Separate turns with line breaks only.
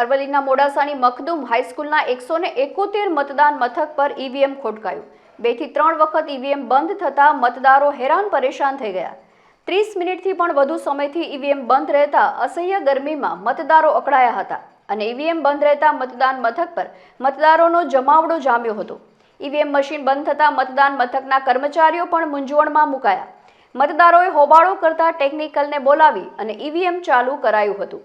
અરવલ્લીના મોડાસાની મખદુમ હાઈસ્કૂલના એકસો ને એકોતેર મતદાન મથક પર ઈવીએમ ખોટકાયું. બેથી ત્રણ વખત ઈવીએમ બંધ થતાં મતદારો હેરાન પરેશાન થઈ ગયા. ત્રીસ મિનિટથી પણ વધુ સમયથી ઈવીએમ બંધ રહેતા અસહ્ય ગરમીમાં મતદારો અકળાયા હતા અને ઈવીએમ બંધ રહેતા મતદાન મથક પર મતદારોનો જમાવડો જામ્યો હતો. ઈવીએમ મશીન બંધ થતાં મતદાન મથકના કર્મચારીઓ પણ મૂંઝવણમાં મુકાયા. મતદારોએ હોબાળો કરતા ટેકનિકલને બોલાવી અને ઈવીએમ ચાલુ કરાયું હતું.